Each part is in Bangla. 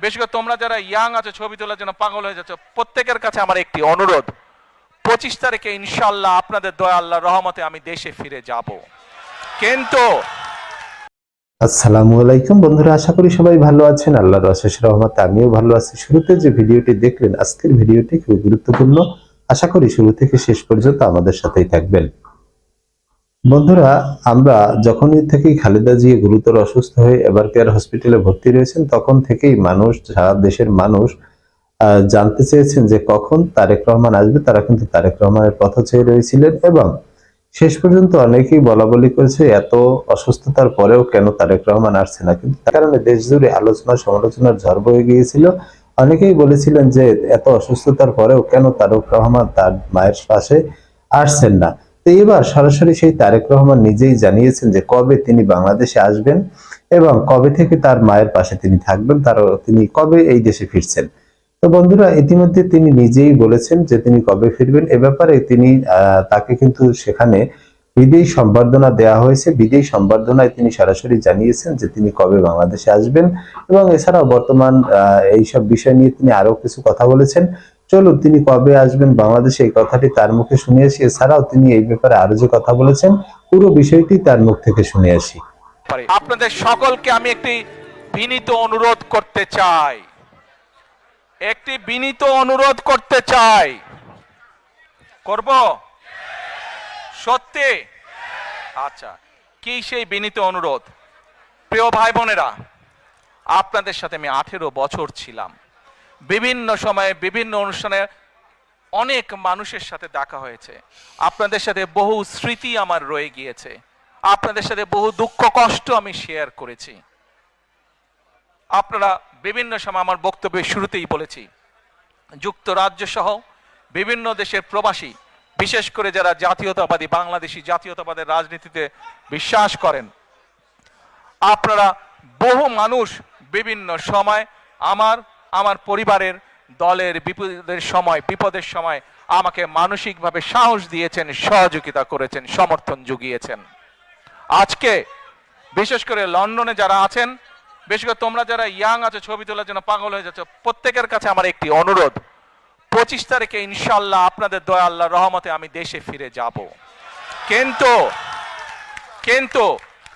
বিশেষ করে তোমরা যারা ইয়াং আছো, ছবি তোলার জন্য পাগল হয়ে যাচ্ছ, প্রত্যেকের কাছে আমার একটি অনুরোধ। পঁচিশ তারিখে ইনশাল্লাহ আপনাদের দয়া আল্লাহ রহমতে আমি দেশে ফিরে যাব। কিন্তু আসসালামু আলাইকুম বন্ধুরা, আশা করি সবাই ভালো আছেন। আল্লাহর অশেষ রহমতে আমিও ভালো আছি। শুরুতে যে ভিডিওটি দেখলেন, আজকের ভিডিওটি খুবই গুরুত্বপূর্ণ। আশা করি শুরু থেকে শেষ পর্যন্ত আমাদের সাথেই থাকবেন। বন্ধুরা, আমরা যখনই থেকেই খালেদা জিয়া গুরুতর অসুস্থ হয়ে এবার কেয়ার হসপিটালে ভর্তি রয়েছেন, তখন থেকেই মানুষ, সারা দেশের মানুষ জানতে চেয়েছেন যে কখন তারেক রহমান আসবে। তারা কিন্তু তারেক রহমানের পথ চেয়ে রয়েছিলেন এবং শেষ পর্যন্ত অনেকেই বলা বলি করেছে, এত অসুস্থতার পরেও কেন তারেক রহমান আসছে না? কিন্তু তার কারণে দেশ জুড়ে আলোচনা, সমালোচনার ঝড় বয়ে গিয়েছিল। অনেকেই বলেছিলেন যে এত অসুস্থতার পরেও কেন তারেক রহমান তার মায়ের পাশে আসছেন না? তো এবার সরাসরি সেই তারেক রহমান নিজেই জানিয়েছেন যে কবে তিনি বাংলাদেশে আসবেন এবং কবে থেকে তার মায়ের পাশে তিনি থাকবেন তার তিনি কবে এই দেশে ফিরছেন। তো বন্ধুরা, ইতিমধ্যে তিনি নিজেই বলেছেন যে তিনি কবে ফিরবেন। এ ব্যাপারে তিনি তাকে কিন্তু সেখানে বিদেয়ী সম্বর্ধনা দেওয়া হয়েছে। বিদেয়ী সম্বর্ধনায় তিনি সরাসরি জানিয়েছেন যে তিনি কবে বাংলাদেশে আসবেন এবং এছাড়াও বর্তমান এইসব বিষয় নিয়ে তিনি আরও কিছু কথা বলেছেন। চলুন, তিনি কবে আসবেন, বাংলাদেশে এই কথাটি তার মুখে শুনে আসি। এছাড়াও তিনি এই ব্যাপারে আরও যে কথা বলেছেন, পুরো বিষয়টি তার মুখ থেকে শুনে আসি। আপনাদের সকলকে আমি একটি বিনীত অনুরোধ করতে চাই। একটি বিনীত অনুরোধ করতে চাই। করব? সত্যি? আচ্ছা কি সেই বিনীত অনুরোধ? প্রিয় ভাই বোনেরা, আপনাদের সাথে আমি আঠেরো বছর ছিলাম। বিভিন্ন সময়ে বিভিন্ন অনুষ্ঠানে অনেক মানুষের সাথে দেখা হয়েছে। আপনাদের সাথে বহু স্মৃতি আমার রয়ে গিয়েছে। আপনাদের সাথে বহু দুঃখ, কষ্ট আমি শেয়ার করেছি। আপনারা বিভিন্ন সময় আমার বক্তব্যের শুরুতেই বলেছি, যুক্তরাজ্য সহ বিভিন্ন দেশের প্রবাসী, বিশেষ করে যারা জাতীয়তাবাদী, বাংলাদেশি জাতীয়তাবাদের রাজনীতিতে বিশ্বাস করেন, আপনারা বহু মানুষ বিভিন্ন সময় আমার আমার পরিবারের দলের বিপদের সময় বিপদের সময় আমাকে মানসিকভাবে সাহস দিয়েছেন, সহযোগিতা করেছেন, সমর্থন জুগিয়েছেন। আজকে বিশেষ করে লন্ডনে যারা আছেন, বিশেষ করে তোমরা যারা ইয়াং আছো, ছবি তোলার জন্য পাগল হয়ে যাচ্ছ, প্রত্যেকের কাছে আমার একটি অনুরোধ। পঁচিশ তারিখে ইনশাল্লাহ আপনাদের দয়া আল্লাহ রহমতে আমি দেশে ফিরে যাব। কিন্তু কিন্তু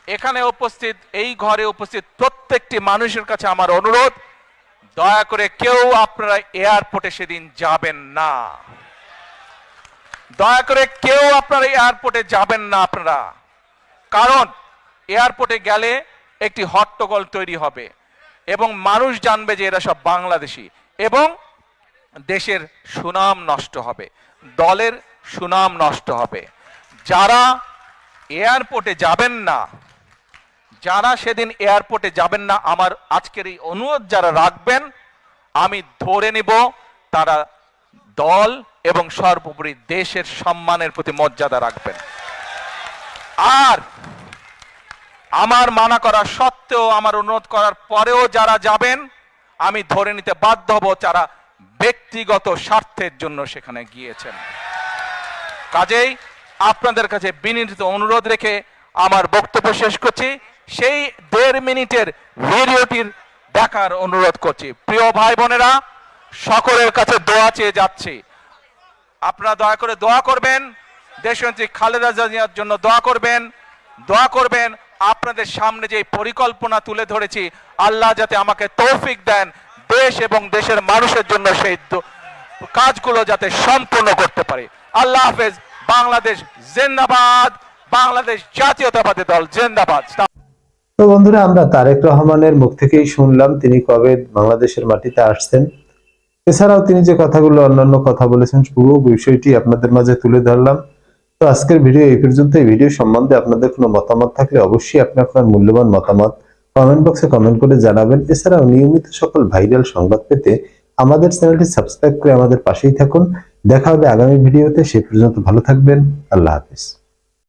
এখানে উপস্থিত, এই ঘরে উপস্থিত প্রত্যেকটি মানুষের কাছে আমার অনুরোধ দয়া করে কেউ আপনারা এয়ারপোর্টে সেদিন যাবেন না। দয়া করে কেউ আপনারা এয়ারপোর্টে যাবেন না আপনারা। কারণ এয়ারপোর্টে গেলে একটি হট্টগোল তৈরি হবে এবং মানুষ জানবে যে এরা সব বাংলাদেশি এবং দেশের সুনাম নষ্ট হবে, দলের সুনাম নষ্ট হবে। যারা এয়ারপোর্টে যাবেন না যারা সেদিন এয়ারপোর্টে যাবেন না, আমার আজকের এই অনুরোধ যারা রাখবেন, আমি ধরে নিব তারা দল এবং সর্বোপরি দেশের সম্মানের প্রতি মর্যাদা রাখবেন। আর আমার মানা করা সত্ত্বেও, আমার অনুরোধ করার পরেও যারা যাবেন, আমি ধরে নিতে বাধ্য হব যারা ব্যক্তিগত স্বার্থের জন্য সেখানে গিয়েছেন। কাজেই আপনাদের কাছে বিনীত অনুরোধ রেখে আমার বক্তব্য শেষ করছি। সেই দেড় মিনিটের ভিডিওটির দেখার অনুরোধ করছি। প্রিয় ভাই বোনেরা, সকলের কাছে দোয়া চেয়ে যাচ্ছি। আপনারা দয়া করে দোয়া করবেন। দেশমন্ত্রী খালেদা জিয়ার জন্য দোয়া করবেন। দোয়া করবেন, আপনাদের সামনে যে পরিকল্পনা তুলে ধরেছি, আল্লাহ যাতে আমাকে তৌফিক দেন দেশ এবং দেশের মানুষের জন্য সেই কাজগুলো যাতে সম্পূর্ণ করতে পারে। আল্লাহ হাফেজ, বাংলাদেশ জিন্দাবাদ, বাংলাদেশ জাতীয়তাবাদী দল জিন্দাবাদ। তো বন্ধুরা, আমরা তারেক রহমানের মুখ থেকেই শুনলাম তিনি কবে বাংলাদেশের মাটিতে আসছেন। এছাড়াও তিনি যে কথাগুলো অন্যান্য কথা বলেছেন, পুরো বিষয়টি আপনাদের মাঝে তুলে ধরলাম। তো আজকের ভিডিও এই পর্যন্ত। এই ভিডিও সম্বন্ধে আপনাদের কোনো মতামত থাকলে অবশ্যই আপনি আপনার মূল্যবান মতামত কমেন্ট বক্সে কমেন্ট করে জানাবেন। এছাড়াও নিয়মিত সকল ভাইরাল সংবাদ পেতে আমাদের চ্যানেলটি সাবস্ক্রাইব করে আমাদের পাশেই থাকুন। দেখা হবে আগামী ভিডিওতে। সে পর্যন্ত ভালো থাকবেন। আল্লাহ হাফিজ।